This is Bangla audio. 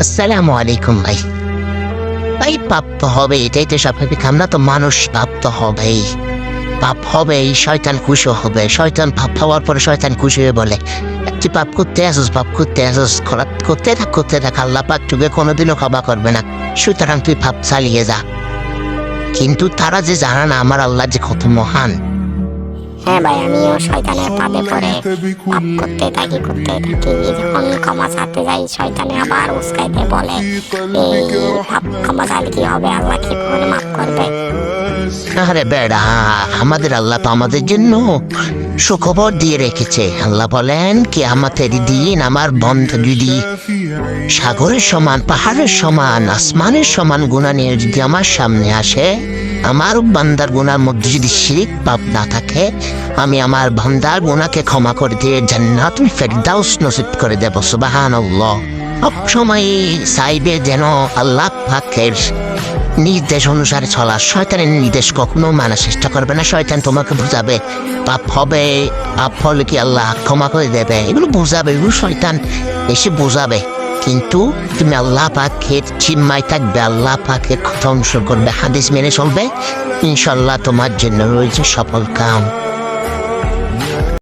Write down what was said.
আসসালামু আলাইকুম ভাই। ভাই, পাপ তো হবে এটাই তো স্বাভাবিক। আমরা তো মানুষ, পাপ তো হবেই। পাপ হবেই, শয়তান খুশি হবে। শয়তান পাপ হওয়ার পরে শয়তান খুশি হয়ে বলে তুই পাপ করতে আসিস, পাপ করতে আসিস করা- করতে থাক করতে থাক, আল্লাহ পাক তোকে কোনোদিনও ক্ষমা করবে না। সুতরাং তুই পাপ চালিয়ে যা। কিন্তু তারা যে জানে না, আমার আল্লাহ যে কত মহান। হ্যাঁ ভাই, আমিও শয়তানের পাপে পড়ে করতে থাকি করতে থাকি। যখন ক্ষমা চাতে যাই, শয়তানে আবার উস্কাইতে বলে। এই পাপ ক্ষমা চাইলে কি হবে? আল্লাহ কি করে মাফ করবে? আরে বেড়া, আমাদের আল্লাহ তো আমাদের জন্য সুখবর দিয়ে রেখেছে। আল্লাহ বলেন কি আমাদের দিন আমার বন্ধ যদি সাগরের সমান, পাহাড়ের সমান, আসমানের সমান গুণা যদি আমার সামনে আসে আমার বান্দার গুনার মধ্যে যদি শিরিক পাপ না থাকে, আমি আমার বান্দার গুনাকে ক্ষমা করে দিয়ে জান্নাতুল ফেরদাউস নসিব করে দেব, সুবহানাল্লাহ। সব সময় চাইবে যেন আল্লাহ পাকের নির্দেশ অনুসারে চলা শয়তানের নির্দেশ কখনো মানার চেষ্টা করবে না, শয়তান তোমাকে বুঝাবে, পাপ হবে, পাপ হলে কি আল্লাহ ক্ষমা করে দেবে? এগুলো বুঝাবে, এগুলো শয়তান এসে বুঝাবে। কিন্তু তুমি আল্লাহ পাকের চিম্মায় থাকবে, আল্লাহ পাকের কথা করবে, হাদিস মেনে চলবে। ইনশাল্লাহ তোমার জন্য রয়েছে সফল কাম।